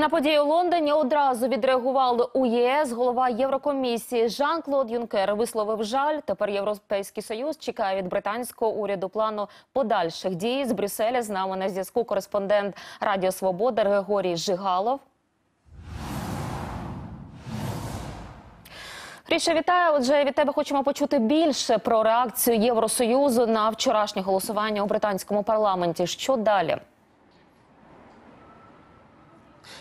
На події у Лондоні одразу відреагували у ЄС. Голова Єврокомісії Жан-Клод Юнкер висловив жаль. Тепер Європейський союз чекає від британського уряду плану подальших дій з Брюсселя. З нами на зв'язку кореспондент Радіо Свобода Григорій Жигалов. Гріша, вітаю. Отже, від тебе хочемо почути більше про реакцію Євросоюзу на вчорашнє голосування у британському парламенті. Що далі?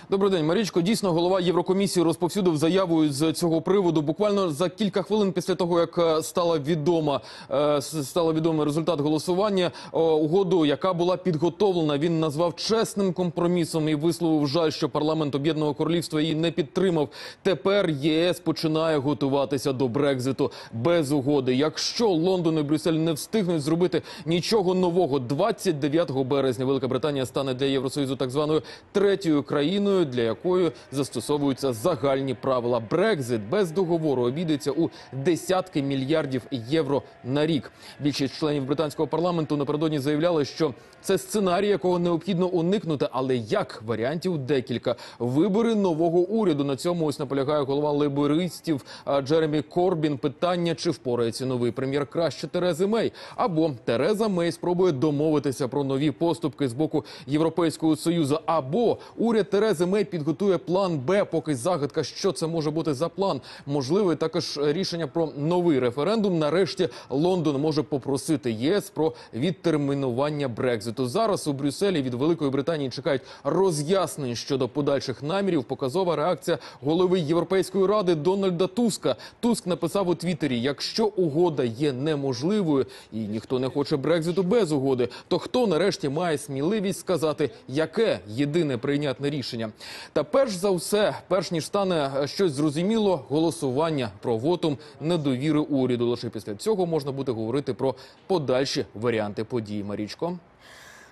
Добрий день, Марічко. Дійсно, голова Єврокомісії розповсюдив заяву з цього приводу. Буквально за кілька хвилин після того, як е, стала відома е, стало відомий результат голосування, угоду, яка була підготовлена, він назвав чесним компромісом і висловив жаль, що парламент Об'єднаного Королівства її не підтримав. Тепер ЄС починає готуватися до Брекзиту без угоди. Якщо Лондон і Брюссель не встигнуть зробити нічого нового, 29 березня Велика Британія стане для Євросоюзу так званою третьою країною, для якої застосовуються загальні правила. Брекзит без договору обійдеться у десятки мільярдів євро на рік. Більшість членів британського парламенту напередодні заявляли, що це сценарій, якого необхідно уникнути, але як варіантів декілька. Вибори нового уряду на цьому ось наполягає голова лейбористів Джеремі Корбін. Питання чи впорається новий прем'єр краще Терези Мей, або Тереза Мей спробує домовитися про нові поступки з боку Європейського союзу, або уряд Терези Мей підготує план Б. Поки загадка, що це може бути за план. Можливе також рішення про новий референдум. Нарешті Лондон може попросити ЄС про відтермінування Брекзиту. Зараз у Брюсселі від Великої Британії чекають роз'яснень щодо подальших намірів. Показова реакція голови Європейської ради Дональда Туска. Туск написав у Твіттері: якщо угода є неможливою і ніхто не хоче Брекзиту без угоди, то хто нарешті має сміливість сказати, яке єдине прийнятне рішення? Та перш за все, перш ніж стане е, щось зрозуміло, голосування про вотум недовіри уряду. Лише після цього можна буде говорити про подальші варіанти подій. Марічко.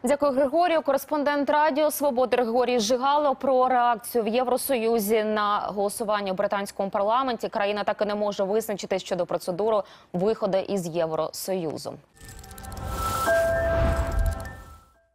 Дякую, Григорію. Кореспондент Радіо Свободи Григорій Жигало про реакцію в Євросоюзі на голосування у британському парламенті. Країна так і не може визначити щодо процедури виходу із Євросоюзу.